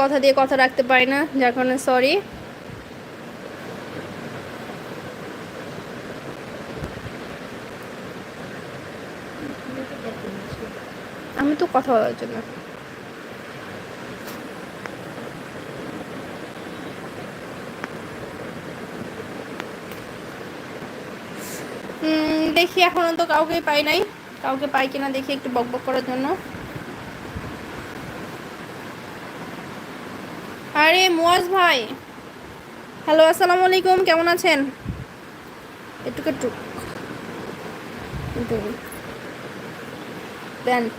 কথা দিয়ে কথা রাখতে পারি না, যার কারণে সরি আমি তো কথা বলার জন্য। দেখি এখনও তো কাউকে পাই নাই। কাউকে পাই কিনা দেখি একটু বকবক করার জন্য। আরে মুয়াজ ভাই। হ্যালো, আসসালামু আলাইকুম, কেমন আছেন? একটু একটু প্যান্ট।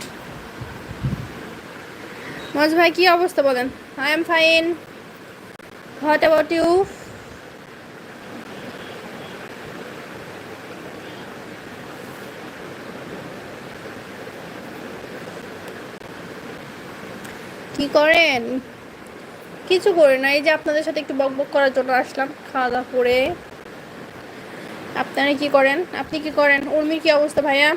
মুয়াজ ভাই, কী অবস্থা বলেন? I am fine. What about you? কি করেন? কিছু করি না। এই যে আপনাদের সাথে একটু বকবক করার জন্য আসলাম, খাওয়া দাওয়া করে। আপনারা কি করেন? আপনি কি করেন? উর্মির কি অবস্থা ভাইয়া?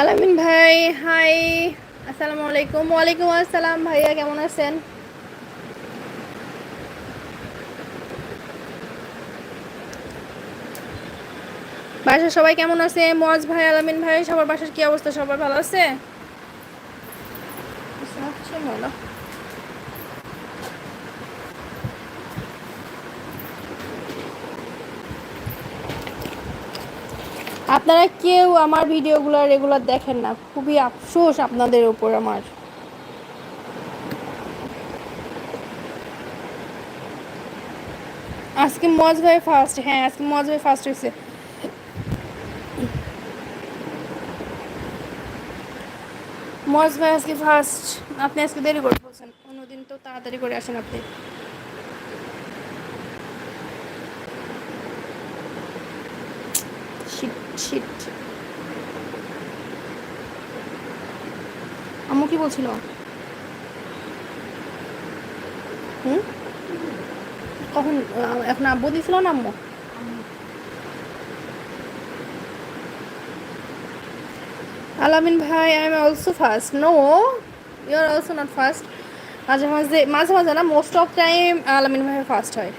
আলামিন ভাই, হাই, আসসালামু আলাইকুম। ওয়ালাইকুম আসসালাম ভাইয়া, কেমন আছেন? বাসার সবাই কেমন আছে? মজ ভাই, আলামিন ভাই, সবার বাসার কি অবস্থা? সবার ভালো আছে? আপনারা কেউ আমার ভিডিওগুলো রেগুলার দেখেন না। খুবই আফসোস আপনাদের উপর আমার। আজকে মজ ভাই ফার্স্ট হ্যাঁ আজকে মজ ভাই ফার্স্ট হয়েছে। মজ ভাই আজকে ফার্স্ট আপনি আজকে দেরি করে বলছেন। অন্যদিন তো তাড়াতাড়ি করে আসেন আপনি। শিট আম্মু কি বলছিল? হুম? কখন এখন আব্বু দিছিল না আম্মু? আলামিন ভাই I am also first no you are also not first মাঝে মাঝে মাঝে মাঝে না মোস্ট অফ টাইম আলামিন ভাই ফার্স্ট হয়।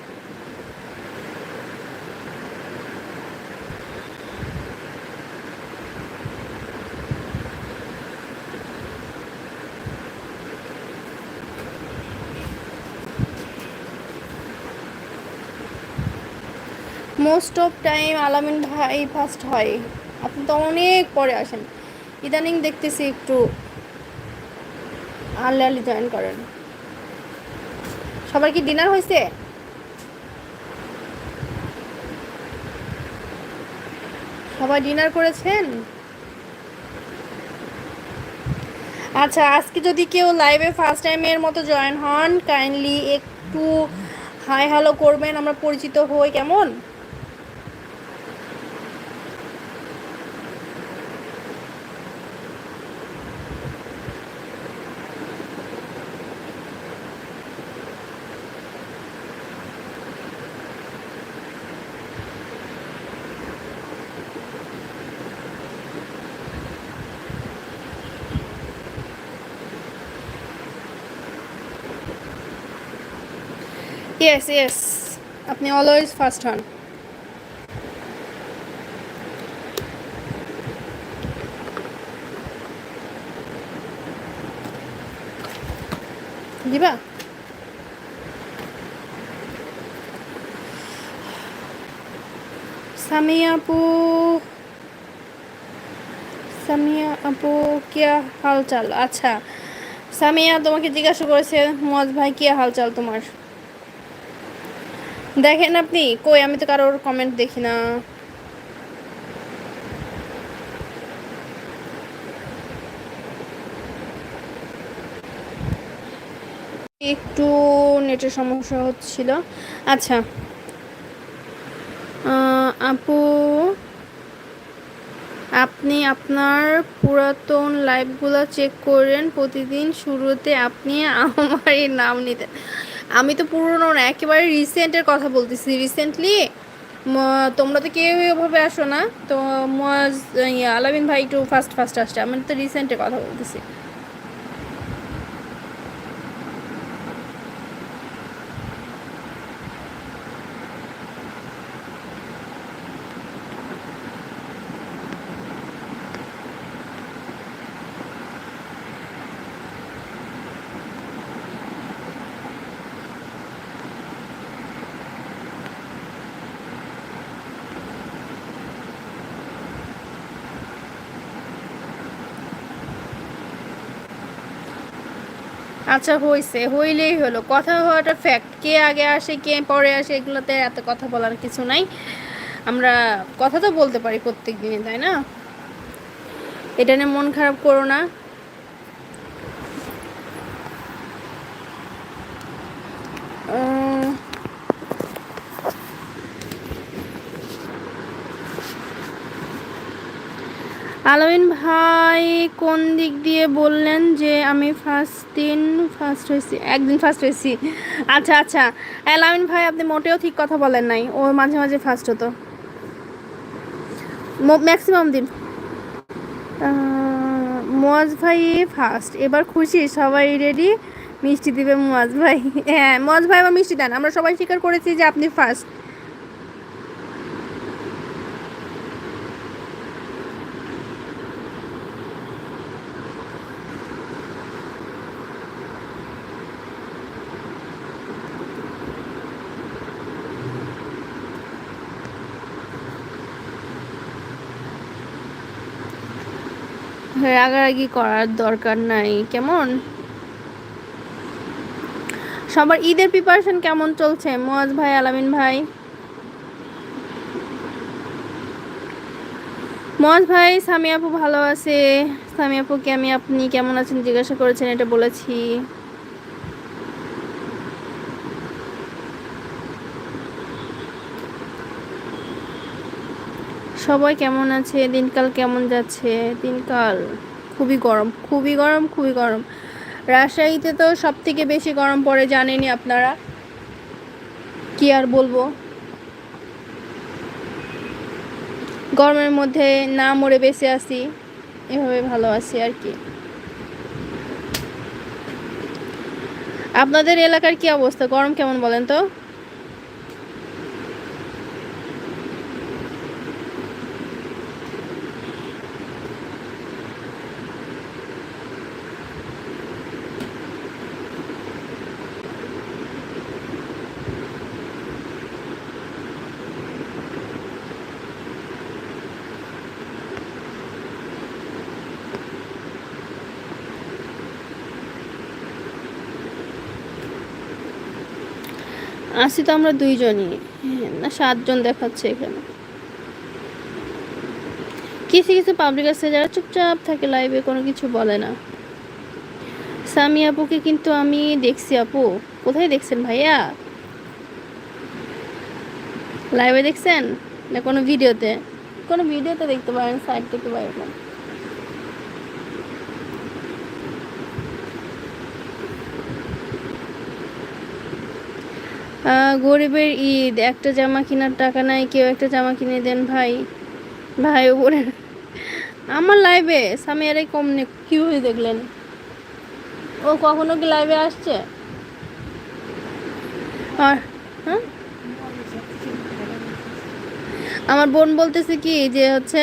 মোস্ট অফ টাইম আলামিন ভাই ফার্স্ট হয়। আপনি তো অনেক পরে আসেন। ইদানিং দেখতেছি একটু আল্লাহ আলি জয়েন করেন। সবার কি ডিনার হয়েছে? সবাই ডিনার করেছেন? আচ্ছা আজকে যদি কেউ লাইভে ফার্স্ট টাইমের মতো জয়েন হন কাইন্ডলি একটু হাই হ্যালো করবেন, আমরা পরিচিত হই, কেমন? ইয়েস ইয়েস আপনি অলওয়েজ ফার্স্ট হন। দিবা? সামিয়া আপু সামিয়া আপু কি হাল চাল আচ্ছা সামিয়া তোমাকে জিজ্ঞাসা করেছে মজ ভাই কি হাল চাল তোমার? দেখেন আপনি, কই? আমি তো কারোর কমেন্ট দেখি না। একটু নেটের সমস্যা হচ্ছিল। আচ্ছা। আপু, আপনি আপনার পুরাতন লাইভগুলো চেক করেন। প্রতিদিন শুরুতে আপনি আমারই নাম নিতেন। আমি তো পুরনো না, একেবারে রিসেন্টের কথা বলতেছি। রিসেন্টলি তোমরা তো কেউ ওভাবে আসো না। তো আলামিন ভাই একটু ফার্স্ট ফার্স্ট আসছে। আমি তো রিসেন্টের কথা বলতেছি। আচ্ছা হইছে। হইলেই হলো। কথা হওয়াটা ফ্যাক্ট কে আগে আসে, কে পরে আসে, এগুলোতে এত কথা বলার কিছু নাই। আমরা কথা তো বলতে পারি প্রত্যেক দিনে তাই না? এটা নিয়ে মন খারাপ করো না। আলামিন ভাই, কোন দিক দিয়ে বললেন যে আমি ফার্স্ট দিন ফার্স্ট হয়েছি? একদিন ফার্স্ট হয়েছি। আচ্ছা আচ্ছা। আলামিন ভাই, আপনি মোটেও ঠিক কথা বলেন নাই। ও মাঝে মাঝে ফার্স্ট হতো। ম্যাক্সিমাম দিন। মুয়াজ ভাই ফার্স্ট এবার খুশি? সবাই রেডি মিষ্টি দিবে মুয়াজ ভাই। হ্যাঁ মুয়াজ ভাই আমার মিষ্টি দেন। আমরা সবাই স্বীকার করেছি যে আপনি ফার্স্ট রাগারাগি করার দরকার নাই, কেমন? সবার ঈদের প্রিপারেশন কেমন চলছে? মোয়াজ ভাই, আলামিন ভাই? মোয়াজ ভাই সামি আপু ভালো আছে। সামি আপুকে আমি আপনি কেমন আছেন জিজ্ঞাসা করেছেন, এটা বলেছি। সবাই কেমন আছে? দিনকাল কেমন যাচ্ছে? দিনকাল খুবই গরম খুবই গরম খুবই গরম। রাজশাহীতে তো সব থেকে বেশি গরম পড়ে জানেনই আপনারা। কি আর বলব? গরমের মধ্যে না মরে বেঁচে আছি, এভাবে ভালো আছি আর কি। আপনাদের এলাকার কি অবস্থা? গরম কেমন বলেন তো? আসি তো আমরা দুইজনই। না, সাতজন দেখাচ্ছে এখানে। কিছু কিছু পাবলিক আছে যারা চুপচাপ থাকে লাইভে কোনো কিছু বলে না। সামি আপুকে কিন্তু আমি দেখছি আপু। কোথায় দেখছেন ভাইয়া? লাইভে দেখছেন? না কোনো ভিডিওতে কোনো ভিডিওতে দেখতে পারেন সাইড থেকে বাইরে গরিবের ঈদ, একটা জামা কেনার টাকা নাই, কেউ একটা জামা কিনে দেন ভাই। ভাই, ওপরে। আমার লাইভে সামিয়ারে কম নে কীভাবে দেখলেন? ও কখনো কি লাইভে আসছে? আর হ্যাঁ? আমার বোন বলতেছে কি, যে হচ্ছে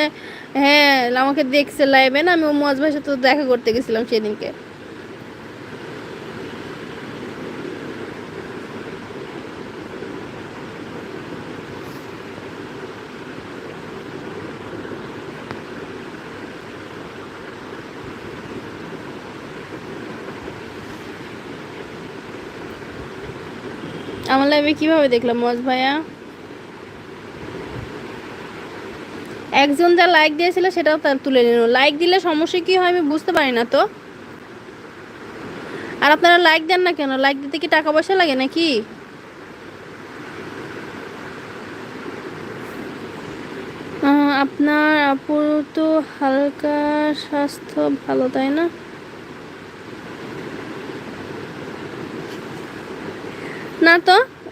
হ্যাঁ আমাকে দেখছে লাইভে না, আমি ও মজ ভাইয়ের সাথে দেখা করতে গেছিলাম সেদিনকে। আমার লাইভে কীভাবে দেখলাম, মজ ভাইয়া? একজন যা লাইক দিয়েছিল সেটাও তার তুলে নিল। লাইক দিলে সমস্যা কি হয় আমি বুঝতে পারি না তো। আর আপনারা লাইক দেন না কেন? লাইক দিতে কি টাকা পয়সা লাগে নাকি? আপনার আপুর তো হালকা স্বাস্থ্য ভালো, তাই না? না তো?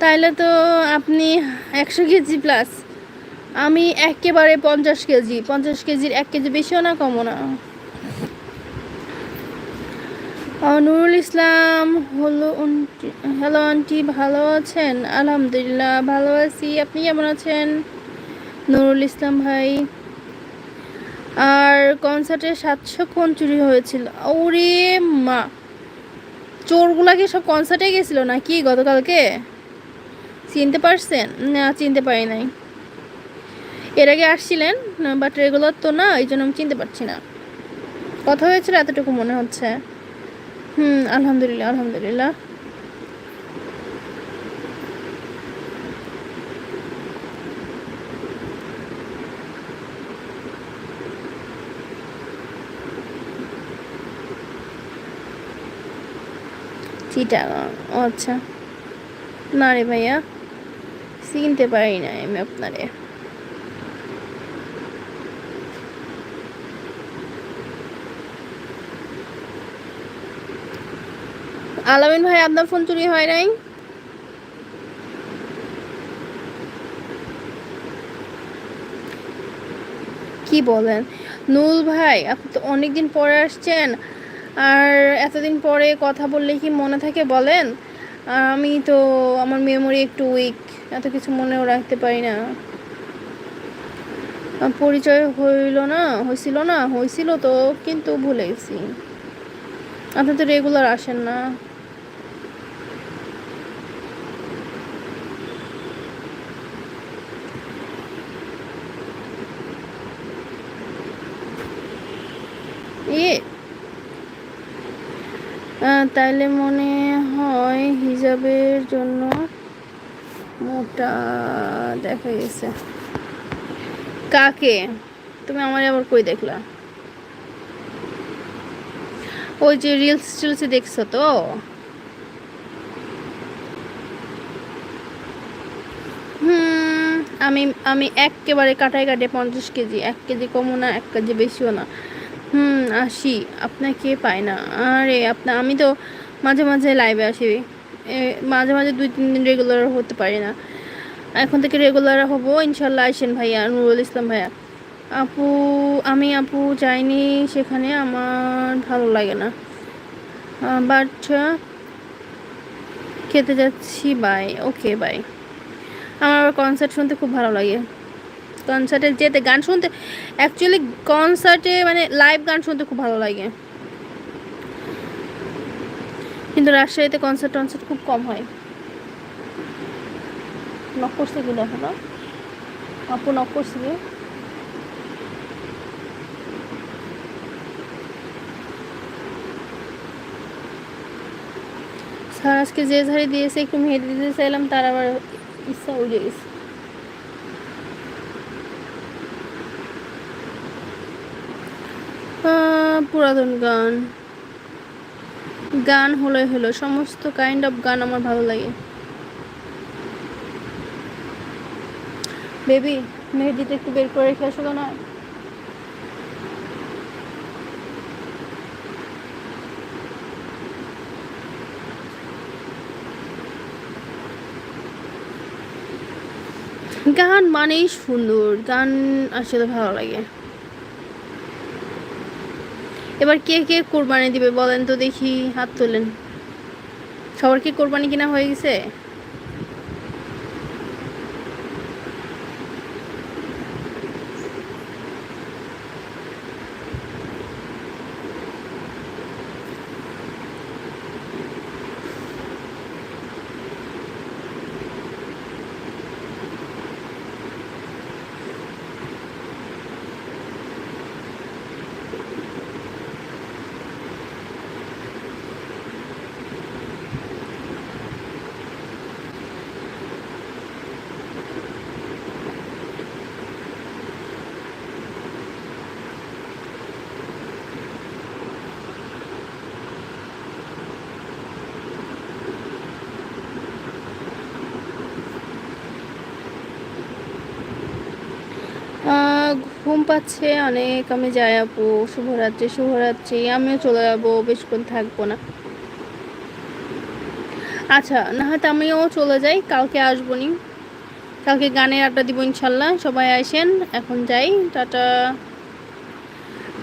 তাইলে তো আপনি একশো কেজি প্লাস আমি একেবারে পঞ্চাশ কেজি। পঞ্চাশ কেজির এক কেজি বেশিও না, কমও না। নুরুল ইসলাম, হলো হ্যালো আন্টি ভালো আছেন? আলহামদুলিল্লাহ, ভালো আছি। আপনি কেমন আছেন? নুরুল ইসলাম ভাই। আর কনসার্টে সাতশো কোন চুরি হয়েছিল। ওরে মা! চোরগুলা কি সব কনসার্টে গেছিল নাকি গতকালকে? চিনতে পারছেন? না, চিনতে পারি নাই। এর আগে আসছিলেন বাট রেগুলার তো না, এই জন্য আমি চিনতে পারছি না। কথা হয়েছিল এতটুকু মনে হচ্ছে। হুম, আলহামদুলিল্লাহ আলহামদুলিল্লাহ। চিটাগাং আচ্ছা। না রে ভাইয়া, চিনতে পারি না আমি আপনারে। আলামিন ভাই, আপনার ফোন চুরি হয় নাই? কি বলেন? নুল ভাই, আপনি তো অনেকদিন পরে আসছেন। আর এতদিন পরে কথা বললে কি মনে থাকে বলেন? আমি তো, আমার মেমোরি একটু উইক এত কিছু মনেও রাখতে পারি না। পরিচয় হইল না হয়েছিল না হয়েছিল তো, কিন্তু ভুলে গেছি। আপনি তো রেগুলার আসেন না। তাইলে মনে হয় হিজাবের জন্য মোটা দেখা গেছে। কাকে? তুমি আমার আবার কই দেখলা? ওই যে রিলস টিলসে দেখছ তো? হুম, আমি আমি একেবারে কাটায় কাটে পঞ্চাশ কেজি, এক কেজি কমও না, এক কেজি বেশিও না। হুম, আসি। আপনাকে পাই না? আরে আপনার আমি তো মাঝে মাঝে লাইভে আসি। মাঝে মাঝে দুই, তিন দিন রেগুলার হতে পারি না। এখন থেকে রেগুলার হব, ইনশাল্লাহ। আসেন ভাইয়া, নুরুল ইসলাম ভাইয়া। আপু, আমি আপু যাইনি সেখানে, আমার ভালো লাগে না। বাট খেতে যাচ্ছি বাই ওকে বাই আমার কনসার্ট শুনতে খুব ভালো লাগে। কনসার্টে যেতে, গান শুনতে অ্যাকচুয়ালি কনসার্টে মানে লাইভ গান শুনতে খুব ভালো লাগে। কিন্তু রাজশাহীতে কনসার্ট, টনসার্ট খুব কম হয়। নক করছে কি দেখো না আপু নক করছে কি? স্যার আজকে যে ঝাড়ি দিয়েছে, একটু মেহেদি দিতে চাইলাম, তার আবার ইচ্ছা উড়ে গেছে। পুরাতন গান। গান হলো হলো, সমস্ত কাইন্ড অফ গান আমার ভালো লাগে। বেবি মেহেদিটা একটু বের করে রেখে আসো না গান মানেই সুন্দর, গান আসলে ভালো লাগে। এবার কে কে কোরবানি দিবে বলেন তো দেখি, হাত তোলেন। সবার কি কোরবানি কিনা হয়ে গেছে? ঘুম পাচ্ছে, অনেক, আমি যাই আপু, শুভরাত্রি শুভরাত্রি, আমিও চলে যাব, বেশিক্ষণ থাকব না। আচ্ছা না হয়তো আমিও চলে যাই, কালকে আসব নি কালকে গানের আড্ডা দিব ইনশাল্লাহ, সবাই আসেন এখন যাই, টাটা।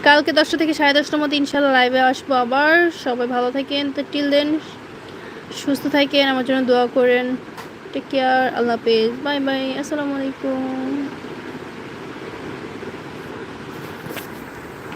কালকে দশটা থেকে সাড়ে দশটার মধ্যে ইনশাল্লাহ লাইভে আসব আবার, সবাই ভালো থাকেন, তো টিল দেন সুস্থ থাকেন, আমার জন্য দোয়া করেন টেক কেয়ার আল্লাহ হাফেজ বাই বাই আসসালামু আলাইকুম।